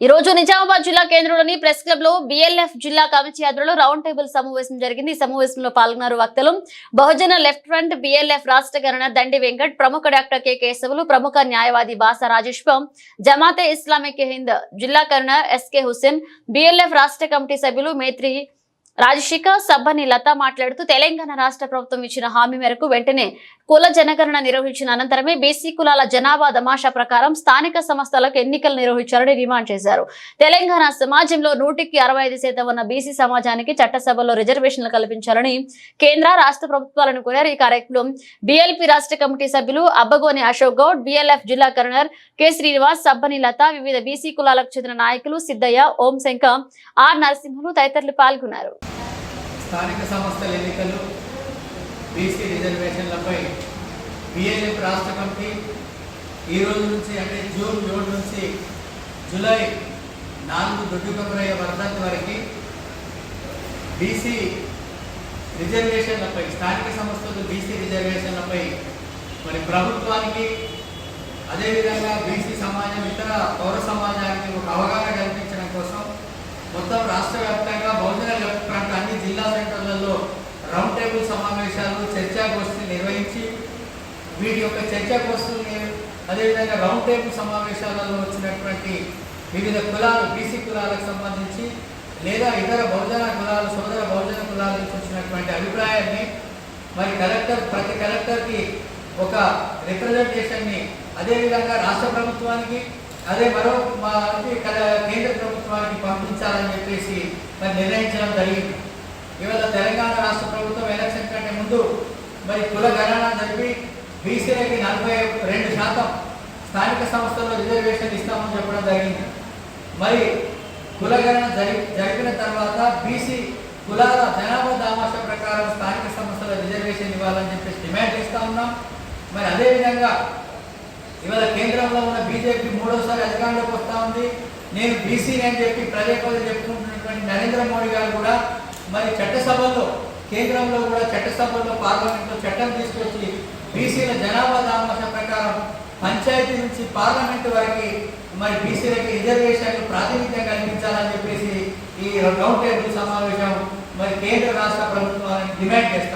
ఈ రోజు నిజామాబాద్ జిల్లా కేంద్రంలోని ప్రెస్ క్లబ్లో బిఎల్ఎఫ్ జిల్లా కమిటీ ఆధ్వర్యంలో రౌండ్ టేబుల్ సమావేశం జరిగింది. ఈ సమావేశంలో పాల్గొన్నారు వక్తలు బహుజన లెఫ్ట్ ఫ్రంట్ బిఎల్ఎఫ్ రాష్ట్ర గణన దండి వెంకట్ ప్రముఖ డాక్టర్ కె కేశవులు ప్రముఖ న్యాయవాది బాసా రాజేశ్వం జమాతే ఇస్లామిక్ హింద్ జిల్లా కరుణ ఎస్కే హుస్సేన్ బిఎల్ఎఫ్ రాష్ట్ర కమిటీ సభ్యులు మేత్రి రాజశేఖర్ సబ్బని లత మాట్లాడుతూ తెలంగాణ రాష్ట్ర ప్రభుత్వం ఇచ్చిన హామీ మేరకు వెంటనే కుల జనగణన నిర్వహించిన అనంతరమే బీసీ కులాల జనాభా దమాషా ప్రకారం స్థానిక సంస్థలకు ఎన్నికలు నిర్వహించాలని డిమాండ్ చేశారు. తెలంగాణ సమాజంలో నూటికి అరవై ఐదు శాతం ఉన్న బీసీ సమాజానికి చట్టసభలో రిజర్వేషన్లు కల్పించాలని కేంద్ర రాష్ట్ర ప్రభుత్వాలను కోరారు. ఈ కార్యక్రమం బీఎల్పీ రాష్ట్ర కమిటీ సభ్యులు అబ్బగోని అశోక్ గౌడ్ బీఎల్ఎఫ్ జిల్లా కర్నర్ కె. శ్రీనివాస్ సబ్బని లత వివిధ బీసీ కులాలకు చెందిన నాయకులు సిద్దయ్య ఓం శంకర్ ఆర్ నరసింహులు తదితరులు పాల్గొన్నారు. స్థానిక సంస్థల ఎన్నికలు బీసీ రిజర్వేషన్లపై బిఎల్ఎఫ్ రాష్ట్ర కమిటీ ఈ రోజు నుంచి అంటే జూన్ ఏడు నుంచి జూలై నాలుగు దొడ్డు కొమరయ్య వర్ధంతి వరకు బీసీ రిజర్వేషన్లపై స్థానిక సంస్థలు బీసీ రిజర్వేషన్లపై మరి ప్రభుత్వానికి అదేవిధంగా బీసీ సమాజం ఇతర పౌర సమాజానికి ఒక అవగాహన కల్పించడం కోసం మొత్తం రాష్ట్ర వ్యాప్తంగా బహుజన ప్రాంత అన్ని జిల్లా సెంటర్లలో రౌండ్ టేబుల్ సమావేశం వీటి యొక్క చర్చాగోష్ఠుల్ని అదేవిధంగా రౌండ్ టేబుల్ సమావేశాలలో వచ్చినటువంటి వివిధ కులాలు బీసీ కులాలకు సంబంధించి లేదా ఇతర బహుజన కులాలు సోదర బహుజన కులాల నుంచి వచ్చినటువంటి అభిప్రాయాన్ని మరి కలెక్టర్ ప్రతి కలెక్టర్కి ఒక రిప్రజెంటేషన్ని అదేవిధంగా రాష్ట్ర ప్రభుత్వానికి అదే మరో మా కల- కేంద్ర ప్రభుత్వానికి పంపించాలని చెప్పేసి మరి నిర్ణయించడం జరిగింది. ఇవాళ తెలంగాణ రాష్ట్ర ప్రభుత్వం ఎలక్షన్ కంటే ముందు మరి కుల గణన జరిపి బీసీలకి నలభై రెండు శాతం స్థానిక సంస్థల్లో రిజర్వేషన్ ఇస్తామని చెప్పడం జరిగింది. మరి కులగణన జరి జరిపిన తర్వాత బీసీ కులాల జనాభా దామాష ప్రకారం స్థానిక సంస్థల రిజర్వేషన్ ఇవ్వాలని చెప్పేసి డిమాండ్ చేస్తూ ఉన్నాం. మరి అదేవిధంగా ఇవాళ కేంద్రంలో ఉన్న బీజేపీ మూడోసారి అధికారంలోకి వస్తూ ఉంది. నేను బీసీ అని చెప్పి పదే పదే చెప్పుకుంటున్నటువంటి నరేంద్ర మోడీ గారు కూడా మరి చట్టసభల్లో కేంద్రంలో కూడా చట్టసభల్లో పార్లమెంట్లో చట్టం తీసుకొచ్చి బీసీల జనాభా దామాష ప్రకారం పంచాయతీ నుంచి పార్లమెంట్ వరకు మరి బీసీలకి రిజర్వేషన్లు ప్రాతినిధ్యం కల్పించాలని చెప్పేసి ఈ రౌండ్ టేబుల్ సమావేశం మరి కేంద్ర రాష్ట్ర ప్రభుత్వానికి డిమాండ్ చేస్తాం